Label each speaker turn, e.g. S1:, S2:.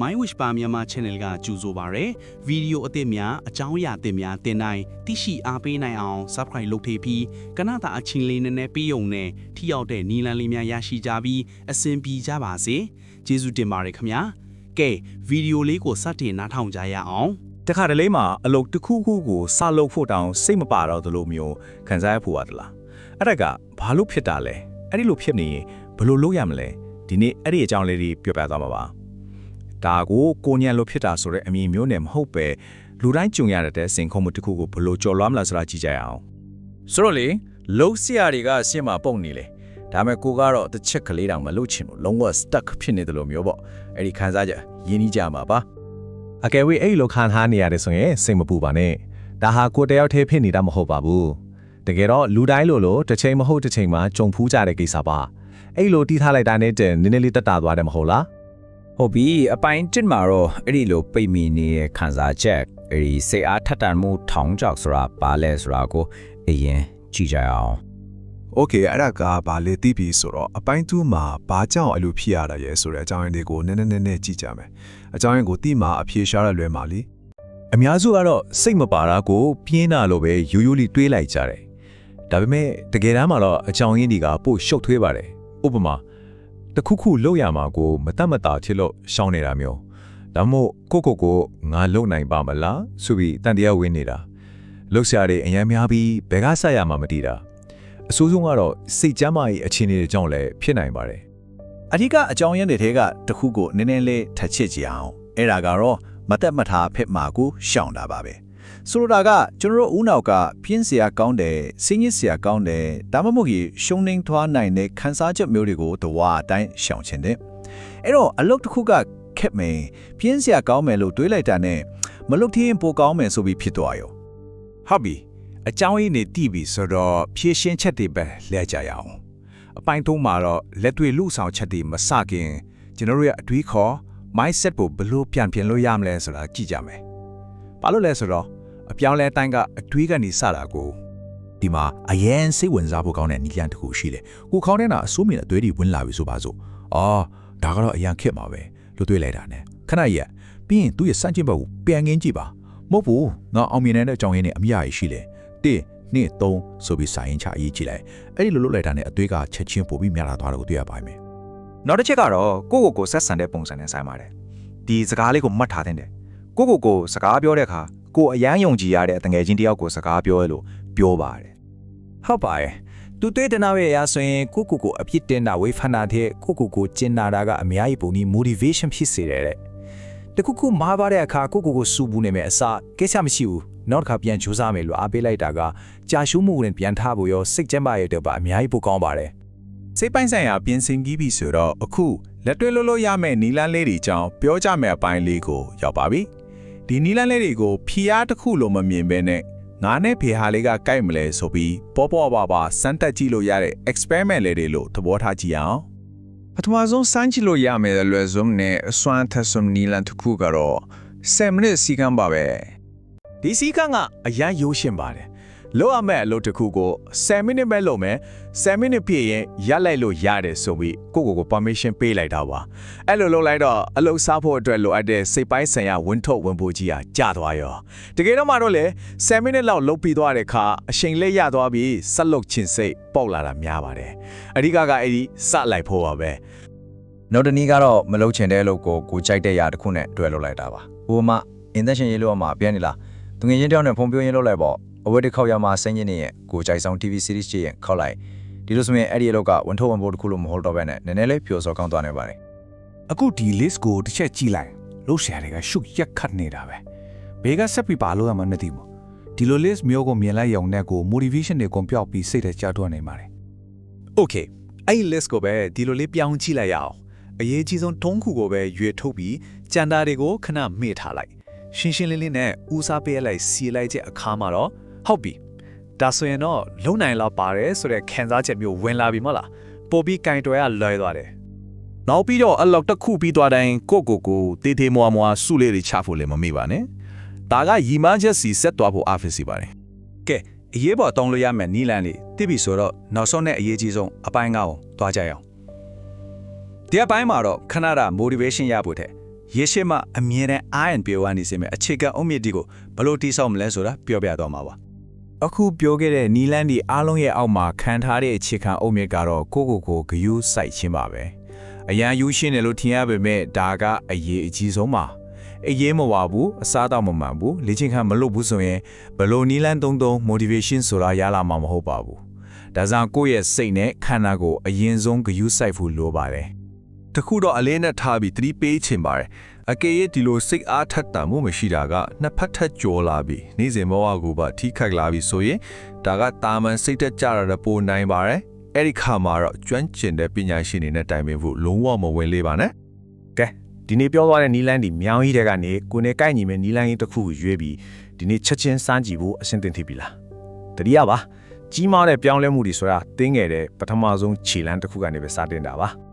S1: My Wish ပါမြန်မာ Channel ကကြိုဆိုပါရယ်ဗီဒီယိုအသစ်များအကြောင်းအရာအသစ်များတင်တိုင်းသိရှိအားပေးနိုင်အောင် Subscribe လုပ်ထည့်ပြီးကနတာအချင်းလေးနည်းနည်းပေးုံနဲ့ထိရောက်တဲ့နီလန်လေးများရရှိကြပြီးအဆင်ပြေကြပါစေကျေးဇူးတင်ပါတယ်ခင်ဗျာကဲဗီဒီယိုလေးကိုစတင်နားထောင်ကြရအောင်
S2: တခါတလေမှာအလုပ်တစ်ခုခုကိုစလုပ်ဖို့တောင်စိတ်မပါတော့သလိုမျိုးခံစားရဖို့ရသလားအဲ့ဒါကဘာလို့ဖြစ်တာလဲအဲ့ဒီလိုဖြစ်နေရင်ဘယ်လိုလုပ်ရမလဲဒီနေ့အဲ့ဒီအကြောင်းလေးတွေပြောပြသွားမှာပါ ဒါကိုကိုညံလို့ဖြစ်တာဆိုတဲ့အမည်မျိုးနဲ့မဟုတ်ပဲလူတိုင်းကြုံရတဲ့စင်ခုံမှုတစ်ခုကိုဘယ်လိုကြော်လွှမ်းမလဲဆိုတာကြည့်ကြရအောင်ဆိုတော့လေလုံးစရာတွေကအရှင်းမှာပုံနေလေဒါမဲ့ကိုကတော့တစ်ချက်ကလေးတောင်မလုပ်ချင်ဘူးလုံးဝ stuck ဖြစ်နေတယ်လို့မျိုးပေါ့အဲ့ဒီခံစားချက်ရင်းနှီးကြမှာပါ
S3: အကယ်၍အဲ့လိုခံထားနေရတယ်ဆိုရင်စိတ်မပူပါနဲ့ဒါဟာကိုယ်တယောက်တည်းဖြစ်နေတာမဟုတ်ပါဘူးတကယ်တော့လူတိုင်းလိုလိုတစ်ချိန်မဟုတ်တစ်ချိန်မှာကြုံဖူးကြတဲ့ကိစ္စပါအဲ့လိုတီးထားလိုက်တာနဲ့တည်းနည်းနည်းလေးတက်တာသွားတယ်မဟုတ်လား
S4: ဟုတ်ပြီအပိုင်းတစ်မှာတော့အဲ့ဒီလိုပိတ်မိနေတဲ့ခန်းစားချက်အဲ့ဒီစိတ်အားထက်တန်မှုထောင်ကြောက်ဆိုတာပါလဲဆိုတာကိုအရင်ကြည့်ကြရအောင်
S5: โอเคအဲ့ဒါကဘာလဲသိပြီဆိုတော့အပိုင်း2မှာဘာကြောင့်အဲ့လိုဖြစ်ရတာရဲဆိုတဲ့အကြောင်းရင်းတွေကိုနည်းနည်းနည်းနည်းကြည့်ကြမယ်အကြောင်းရင်းကိုသိမှအဖြေရှာရလွယ်မှာလी
S3: အများစုကတော့စိတ်မပါတာကိုပြင်းတာလို့ပဲယူယူလေးတွေးလိုက်ကြတယ်ဒါပေမဲ့တကယ်တမ်းမှာတော့အကြောင်းရင်းတွေကပို့ရှုပ်ထွေးပါတယ်ဥပမာ တစ်ခုခုလုပ်ရမှာကိုမတတ်မတာဖြစ်လို့ရှောင်းနေတာမျိုးဒါမှမဟုတ်ကိုကိုကိုငါလုပ်နိုင်ပါမလားဆိုပြီးတန်တရားဝင်နေတာလှုပ်ရှားတွေအများများပြီးဘယ်ကဆက်ရမှာမတည်တာအဆိုးဆုံးကတော့စိတ်ကြမ်းမာရေးအခြေအနေတွေကြောင့်လည်းဖြစ်နိုင်ပါတယ်
S6: အဓိကအကြောင်းရင်းတွေထဲကတစ်ခုကိုနည်းနည်းလေးထပ်ချစ်ကြည့်အောင်အဲ့ဒါကတော့မတက်မထားဖြစ်မှာကိုရှောင်တာပါပဲ ဆိုလိုတာကကျွန်တော်တို့ဦးနောက်ကပြင်းစရာကောင်းတယ်စင်းရစ်စရာကောင်းတယ်ဒါမှမဟုတ်ရင်ရှုံနှင်းထွားနိုင်တဲ့ခန်းစားချက်မျိုးတွေကိုတဝါအတိုင်းရှောင်ခြင်းတဲ့အဲ့တော့အလုပ်တစ်ခုကခက်မယ်ပြင်းစရာကောင်းမယ်လို့တွေးလိုက်တာနဲ့မလုပ်ထင်းပိုကောင်းမယ်ဆိုပြီးဖြစ်သွားရော
S2: ဟုတ်ပြီအကြောင်းရင်းတွေတည်ပြီဆိုတော့ဖြည့်ရှင်းချက်တွေပဲလဲကြရအောင်အပိုင်းသုံးမှာတော့လက်တွေ့လူဆောင်ချက်တွေမစခင်ကျွန်တော်တို့ရဲ့အတွေးခေါ် mindset ကိုဘယ်လိုပြန်ပြင်လို့ရမလဲဆိုတာကြည့်ကြမယ်ဘာလို့လဲဆိုတော့ အပြောင်းလဲတိုင်းကအတွေးကနေစတာကို
S7: ဒီမှာအရန်စိတ်ဝင်စားဖို့ကောင်းတဲ့နီလန်တစ်ခုရှိတယ်။ကိုခေါင်းထဲကအစိုးမြင်အသွေးတွေဝင်လာပြီဆိုပါစို့။အော်ဒါကတော့အရန်ခက်မှာပဲလို့တွေးလိုက်တာနဲ့ခဏရက်ပြီးရင်သူ့ရဲ့စန့်ကျင်ဘက်ကိုပြန်ငင်းကြည့်ပါ။မဟုတ်ဘူးငါအောင်မြင်တဲ့အကြောင်းရင်းနဲ့အမြအရရှိတယ်။1 2 3ဆိုပြီးစာရင်ချအရေးကြည့်လိုက်။အဲ့ဒီလိုလုပ်လိုက်တာနဲ့အသွေးကချက်ချင်းပို့ပြီးမြလာသွားတာကိုတွေ့ရပါမယ်
S8: နောက်တစ်ချက်ကတော့ကိုကိုကိုဆက်ဆံတဲ့ပုံစံနဲ့ဆိုင်ပါတယ်ဒီစကားလေးကိုမှတ်ထားတဲ့တယ်ကိုကိုကိုစကားပြောတဲ့အခါ ကိုအယမ်းယုံကြည်ရတဲ့တငယ်ချင်းတယောက်ကိုစကားပြောရလို့ပြောပါတယ်
S4: ဟုတ်ပါရဲ့သူတွေ့တဲ့နောက်ရဲ့အရဆိုရင်ကိုကိုကိုအပြစ်တင်တာဝေဖန်တာတဲ့ကိုကိုကိုကျင်နာတာကအများကြီးပုံပြီး motivation ဖြစ်စေတယ်တဲ့တခုခုမှားပါတဲ့အခါကိုကိုကိုစူဘူးနေမယ်အစကိစ္စမရှိဘူးနောက်တစ်ခါပြန်ကြိုးစားမယ်လို့အားပေးလိုက်တာကကြာရှုမှုနဲ့ပြန်ထားဖို့ရောစိတ်ကျန်းမာရေးတော့ပါအများကြီးပိုကောင်းပါတယ်
S6: စိတ်ပိုင်းဆိုင်ရာပြင်ဆင်ကြီးပြီဆိုတော့အခုလက်တွေ့လို့လို့ရမယ့်နီလန်းလေးတွေကြောင်းပြောကြမယ့်အပိုင်းလေးကိုရောက်ပါပြီ ဒီနီလန်းလေးတွေကိုဖီအားတစ်ခုလို့မမြင်ဘဲနဲ့ငါနဲ့ဖေဟာလေးကကြိုက်မလဲဆိုပြီးပေါ်ပေါ်ပါပါစမ်းတက်ကြည့်လို့ရတဲ့ experiment လေးတွေလို့သဘောထားကြည့်အောင်
S9: ပထမဆုံးစမ်းကြည့်လို့ရမယ်လွယ်စုံနဲ့အစွမ်းထက်ဆုံးနီလန်တစ်ခုကတော့7မိနစ်စီကံပါပဲ
S6: ဒီစီကန်းကအရန်ရိုးရှင်းပါတယ် လောက်ရမယ့်အလုပ်တစ်ခုကို7မိနစ်ပဲလုပ်မယ်7မိနစ်ပြည့်ရင်ရက်လိုက်လို့ရတယ်ဆိုပြီးကိုကိုကို permission ပေးလိုက်တာပါအဲ့လိုလုပ်လိုက်တော့အလုပ်စားဖို့အတွက်လိုအပ်တဲ့စိတ်ပိုင်းဆိုင်ရာဝန်ထုတ်ဝန်ပိုးကြီးဟာကျသွားရောတကယ်တော့မှတော့လေ7မိနစ်လောက်လုပ်ပြီးသွားတဲ့အခါအချိန်လေးရသွားပြီးဆက်လုပ်ချင်စိတ်ပေါက်လာတာများပါတယ်အဓိကကအဲ့ဒီစလိုက်ဖို့ပါပဲ
S4: နောက်တစ်နည်းကတော့မလုံချင်တဲ့အလုပ်ကိုကိုကြိုက်တဲ့ຢာတစ်ခုနဲ့တွဲလုပ်လိုက်တာပါဟိုမှာ intention ရေးလို့မှာပြန်နေလားသူငယ်ချင်းတယောက်နဲ့ဖုန်းပြောရင်းလုပ်လိုက်ပေါ့ အဝတ်တစ်ခေါက်ရမှာစိတ်ညစ်နေရဲ့ကိုကြိုက်ဆောင် TV series ကြည့်ရင်ခောက်လိုက်ဒီလိုဆိုရင်အဲ့ဒီအလုပ်ကဝန်ထုတ်ဝန်ပို့တစ်ခုလို့မဟုတ်တော့ဘဲနဲ့နည်းနည်းလေးပျော်စော်ကောင်းသွားနေပါတယ်
S2: အခုဒီ list ကိုတစ်ချက်ကြည့်လိုက်လို့ရှာတွေကရှုပ်ရက်ခတ်နေတာပဲဘေးကဆက်ပြီးပါလို့ရမှမသိဘူးဒီလို list မျိုးကိုမြင်လိုက်ရုံနဲ့ကို motivation တွေကုန်ပြောက်ပြီးစိတ်ထဲကြာတွန်းနေပါတယ်
S6: Okay အဲ့ဒီ list ကိုပဲဒီလိုလေးပြောင်းကြည့်လိုက်ရအောင်အရေးကြီးဆုံးထုံးခုကိုပဲရွေထုတ်ပြီးကြံတာတွေကိုခဏမေ့ထားလိုက်ရှင်းရှင်းလင်းလင်းနဲ့ဦးစားပေးလိုက်စီလိုက်တဲ့အခါမှာတော့ ဟုတ်ပြီဒါဆိုရင်တော့လုံနိုင်လောက်ပါတယ်ဆိုတဲ့ခံစားချက်မျိုးဝင်လာပြီမဟုတ်လားပို့ပြီးကင်တွယ်ကလွယ်သွားတယ်
S10: နောက်ပြီးတော့အလော့တစ်ခုပြီးသွားတိုင်းကိုကိုကိုတေးသေးမွားမွားစုလေးတွေချဖို့လည်းမမေ့ပါနဲ့ဒါကရီမန်းချက်စီဆက်သွားဖို့အားဖြစ်စီပါတယ်
S8: ကဲအရေးပေါ်တောင်းလို့ရမယ်နီလန်လေးတိပြီဆိုတော့နောက်ဆုံးနဲ့အရေးကြီးဆုံးအပိုင်းကောင်းသွားကြရအောင်ဒီအပိုင်းမှာတော့ခဏတာ motivation ရဖို့တဲ့
S11: ရေရှိမှအမြဲတမ်း iron ပြောရနေစေမယ်အခြေခံအုတ်မြစ်ဒီကိုဘယ်လိုတိဆောက်မလဲဆိုတာပြောပြတော့မှာပါ
S6: အခုပြောခဲ့တဲ့နီလန်းဒီအားလုံးရဲ့အောက်မှာခံထားတဲ့အခြေခံအုတ်မြစ်ကတော့ကိုကိုကိုဂယူးစိုက်ခြင်းပါပဲအရန်ယူရှင်းတယ်လို့ထင်ရပေမဲ့ဒါကအရေးအကြီးဆုံးပါအရေးမဝဘူးအစားတော့မမှန်ဘူးလေ့ကျင့်ခန်းမလုပ်ဘူးဆိုရင်ဘလို့နီလန်းသုံးသုံး motivation ဆိုတာရလာမှာမဟုတ်ပါဘူးဒါကြောင့်ကိုယ့်ရဲ့စိတ်နဲ့ခန္ဓာကိုယ်အရင်ဆုံးဂယူးစိုက်ဖို့လိုပါတယ်
S12: တခုတော့အလေးနဲ့ထားပြီးသတိပေးချင်ပါတယ်အကယ်၍ဒီလိုစိတ်အားထက်တာမှုမရှိတာကနှစ်ဖက်ထက်ကြော်လာပြီးနေ့စဉ်ဘဝကိုပါထိခိုက်လာပြီးဆိုရင်ဒါကတာမန်စိတ်သက်ကြရတဲ့ပိုနိုင်ပါတယ်အဲ့ဒီခါမှာတော့ကျွမ်းကျင်တဲ့ပညာရှင်တွေနဲ့တိုင်ပင်ဖို့လုံးဝမဝင်လေးပါနဲ့
S6: ကဲဒီနေ့ပြောသွားတဲ့နီလန်းဒီမြောင်းကြီးတဲ့ကနေကိုနေကိုက်ညီမဲ့နီလန်းကြီးတစ်ခုကိုရွေးပြီးဒီနေ့ချက်ချင်းစမ်းကြည့်ဖို့အဆင်သင့်ဖြစ်ပြီလားတတိယပါကြီးမားတဲ့ပြောင်းလဲမှုတွေဆိုတာတင်းငယ်တဲ့ပထမဆုံးခြေလမ်းတစ်ခုကနေပဲစတင်တာပါ